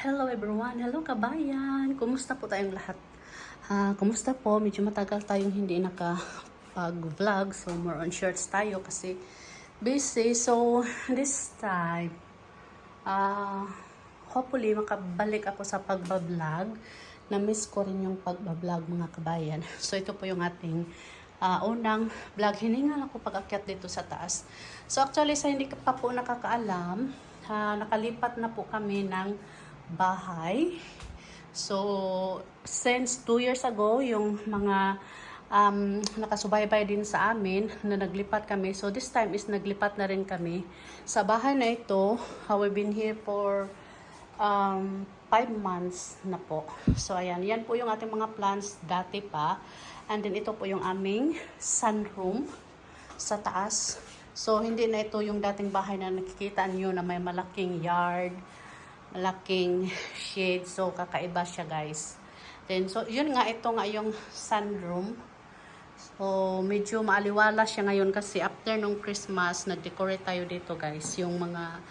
Hello everyone! Hello kabayan! Kumusta po tayong lahat? Ah, kumusta po? Medyo matagal tayong hindi nakapag-vlog. So, more on shorts tayo kasi busy. So, this time, ah, hopefully makabalik ako sa pagbablog. Na-miss ko rin yung pagbablog mga kabayan. So, ito po yung ating ah, unang vlog. Hiningal ako pag-akyat dito sa taas. So, actually, sa hindi pa po nakakaalam, ah, nakalipat na po kami ng bahay. So, since two years ago, yung mga um, nakasubaybay din sa amin na naglipat kami. So, this time is naglipat na rin kami. Sa bahay na ito, uh, we've been here for um, five months na po. So, ayan. Yan po yung ating mga plans dati pa. And then, ito po yung aming sunroom sa taas. So, hindi na ito yung dating bahay na nakikita nyo na may malaking yard, malaking shade. So, kakaiba siya guys. Then, so, yun nga, ito nga yung sunroom. So, medyo maaliwala siya ngayon kasi after nung Christmas, nag-decorate tayo dito guys. Yung mga,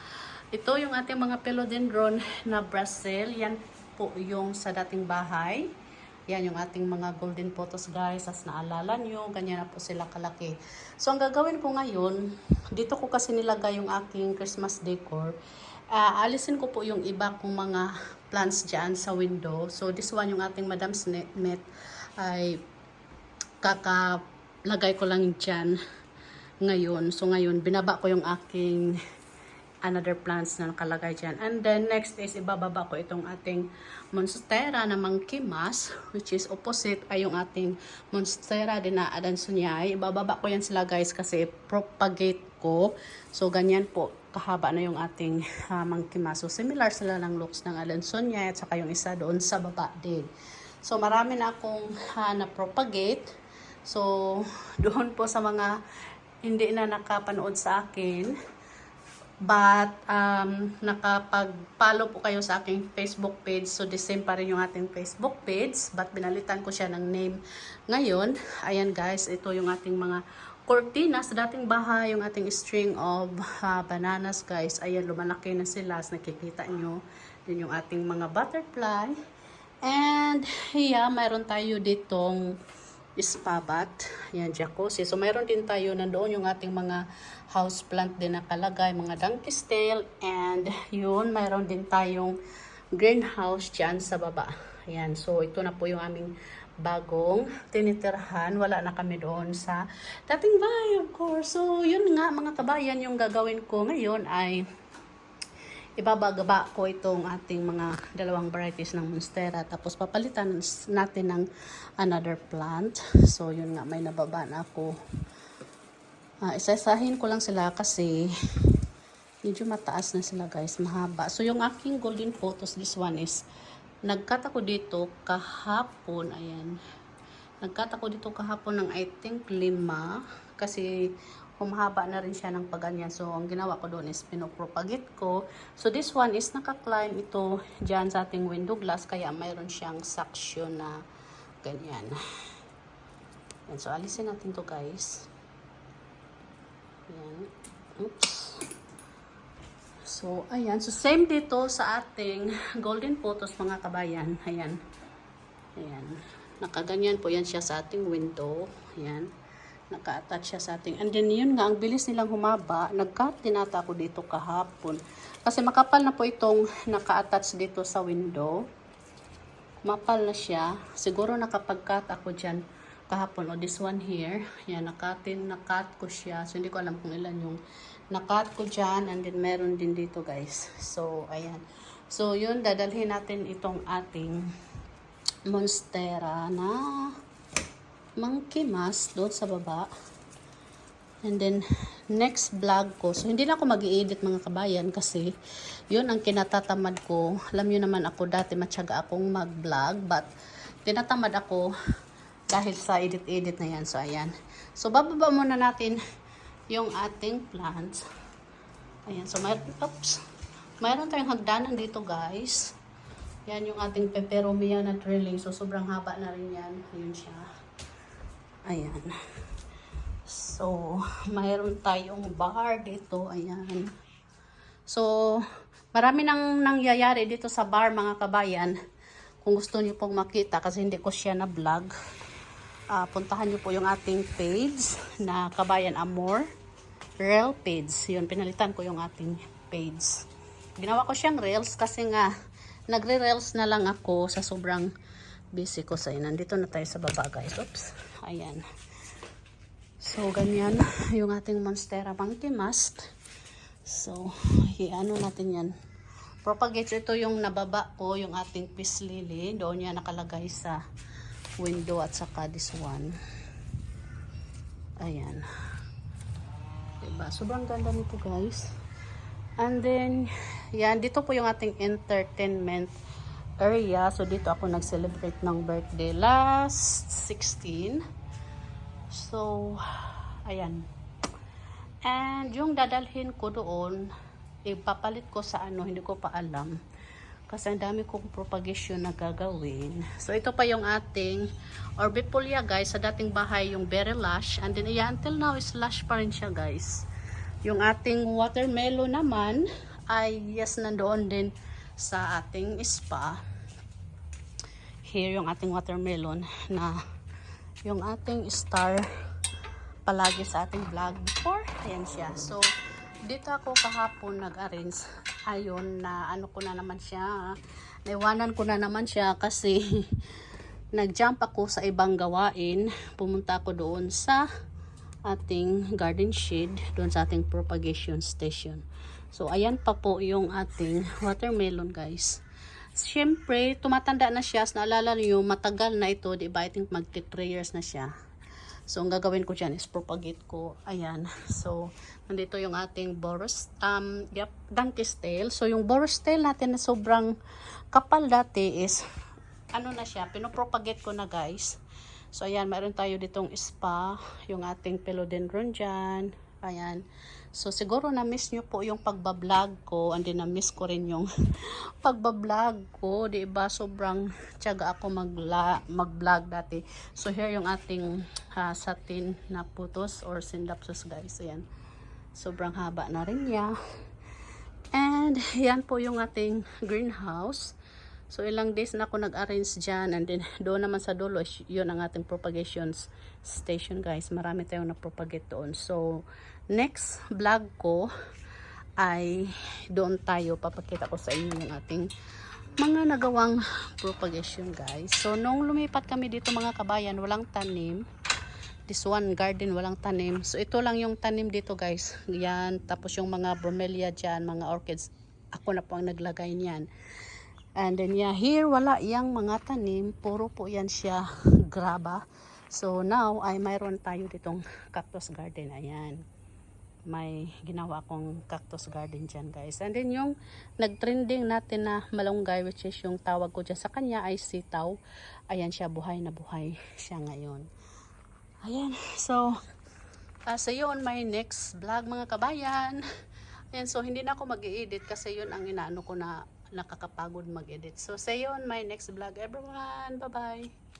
ito yung ating mga philodendron na Brazil. Yan po yung sa dating bahay. Yan yung ating mga golden photos guys. As naalala nyo, ganyan na po sila kalaki. So, ang gagawin ko ngayon, dito ko kasi nilagay yung aking Christmas decor. Ah, alisin ko po yung iba kong mga plants dyan sa window. So, this one yung ating Madam's Net, net ay kakalagay ko lang dyan ngayon. So, ngayon, binaba ko yung aking another plants na nakalagay dyan. And then, next is ibababa ko itong ating monstera na mangkimas, which is opposite ay yung ating monstera din na adansonyay. Ibababa ko yan sila guys kasi propagate ko. So, ganyan po kahaba na yung ating uh, mangkimas. So, similar sila ng looks ng adansonyay at saka yung isa doon sa baba din. So, marami na akong uh, na-propagate. So, doon po sa mga hindi na nakapanood sa akin, but um, nakapag-follow po kayo sa aking Facebook page. So, the same pa rin yung ating Facebook page, but binalitan ko siya ng name ngayon. Ayan guys, ito yung ating mga cortina sa dating bahay, yung ating string of uh, bananas guys. Ayan, lumalaki na sila, as nakikita nyo. Din yung ating mga butterfly. And, yeah, mayroon tayo ditong ispabat. Yan, jacuzzi. So, mayroon din tayo nandoon yung ating mga house plant din nakalagay, mga donkey's tail. And, yun, mayroon din tayong greenhouse dyan sa baba. Yan. So, ito na po yung aming bagong tinitirhan. Wala na kami doon sa dating bahay, of course. So, yun nga, mga kabayan, yung gagawin ko ngayon ay ibabagaba ko itong ating mga dalawang varieties ng monstera tapos papalitan natin ng another plant so yun nga may nababa na ako uh, isasahin ko lang sila kasi medyo mataas na sila guys mahaba so yung aking golden photos this one is nagkat ako dito kahapon ayan nagkat ako dito kahapon ng I think lima kasi humahaba na rin siya ng paganyan. So, ang ginawa ko doon is pinopropagate ko. So, this one is naka-climb ito dyan sa ating window glass. Kaya mayroon siyang suction na ganyan. Yan. So, alisin natin to guys. Yan. Oops. So, ayan. So, same dito sa ating golden photos mga kabayan. Ayan. Ayan. Nakaganyan po yan siya sa ating window. Ayan naka-attach siya sa ating. And then yun nga, ang bilis nilang humaba. Nag-cut din ata ako dito kahapon. Kasi makapal na po itong naka-attach dito sa window. Mapal na siya. Siguro nakapag-cut ako dyan kahapon. O this one here. Yan, nakatin, nakat ko siya. So hindi ko alam kung ilan yung nakat ko dyan. And then meron din dito guys. So, ayan. So yun, dadalhin natin itong ating monstera na monkey mask doon sa baba. And then, next vlog ko. So, hindi na ako mag edit mga kabayan kasi yun ang kinatatamad ko. Alam nyo naman ako dati matyaga akong mag-vlog but tinatamad ako dahil sa edit-edit na yan. So, ayan. So, bababa muna natin yung ating plants. Ayan. So, may, oops. Mayroon tayong hagdanan dito guys. Yan yung ating peperomia na drilling. So, sobrang haba na rin yan. Ayun siya. Ayan. So, mayroon tayong bar dito. Ayan. So, Marami nang nangyayari dito sa bar mga kabayan. Kung gusto niyo pong makita kasi hindi ko siya na vlog. Ah, puntahan niyo po yung ating page na Kabayan Amor. Real page. Yun, pinalitan ko yung ating page. Ginawa ko siyang reels kasi nga nagre-reels na lang ako sa sobrang busy ko sa Nandito na tayo sa baba guys. Oops. Ayan. So, ganyan yung ating Monstera Monkey Mask. So, i-ano natin yan. Propagate ito yung nababa ko, yung ating peace lily. Doon yan nakalagay sa window at saka this one. Ayan. Diba? Sobrang ganda nito guys. And then, yan. Dito po yung ating entertainment area. So, dito ako nag-celebrate ng birthday last 16. So, ayan. And yung dadalhin ko doon, ipapalit ko sa ano, hindi ko pa alam. Kasi ang dami kong propagation na gagawin. So, ito pa yung ating Orbifolia guys. Sa dating bahay, yung Berry Lash. And then, yeah, until now, is lash pa rin siya guys. Yung ating watermelon naman, ay yes, nandoon din sa ating spa. Here, yung ating watermelon na yung ating star palagi sa ating vlog before. Ayan siya. So, dito ako kahapon nag-arrange. Ayun, na ano ko na naman siya. Naiwanan ko na naman siya kasi nag-jump ako sa ibang gawain. Pumunta ako doon sa ating garden shade, doon sa ating propagation station. So, ayan pa po yung ating watermelon, guys. Siyempre, tumatanda na siya. Naalala niyo, matagal na ito, di ba? I think magti 3 years na siya. So, ang gagawin ko dyan is propagate ko. Ayan. So, nandito yung ating boros, um, yep, donkey's tail. So, yung boros tail natin na sobrang kapal dati is, ano na siya, pinopropagate ko na guys. So, ayan, meron tayo ditong spa, yung ating philodendron dyan. Ayan. So, siguro na-miss nyo po yung pagbablog ko. And then, na-miss ko rin yung pagbablog ko. di ba Sobrang tiyaga ako mag-vlog dati. So, here yung ating ah, satin na putos or syndapsus, guys. Ayan. Sobrang haba na rin niya. And, yan po yung ating greenhouse. So, ilang days na ako nag-arrange dyan. And then, doon naman sa dulo, yun ang ating propagation station, guys. Marami tayong na-propagate doon. So, next vlog ko ay doon tayo. Papakita ko sa inyo yung ating mga nagawang propagation, guys. So, nung lumipat kami dito, mga kabayan, walang tanim. This one garden, walang tanim. So, ito lang yung tanim dito, guys. Yan. Tapos yung mga bromelia dyan, mga orchids. Ako na po ang naglagay niyan. And then yeah, here wala yang mga tanim, puro po yan siya graba. So now ay mayroon tayo ditong cactus garden. Ayan. May ginawa akong cactus garden dyan guys. And then yung nagtrending natin na malunggay which is yung tawag ko dyan sa kanya ay sitaw. Ayan siya, buhay na buhay siya ngayon. Ayan. So, uh, see you on my next vlog mga kabayan. Ayan, so hindi na ako mag-edit kasi yun ang inaano ko na nakakapagod mag-edit. So, see you on my next vlog everyone. Bye-bye.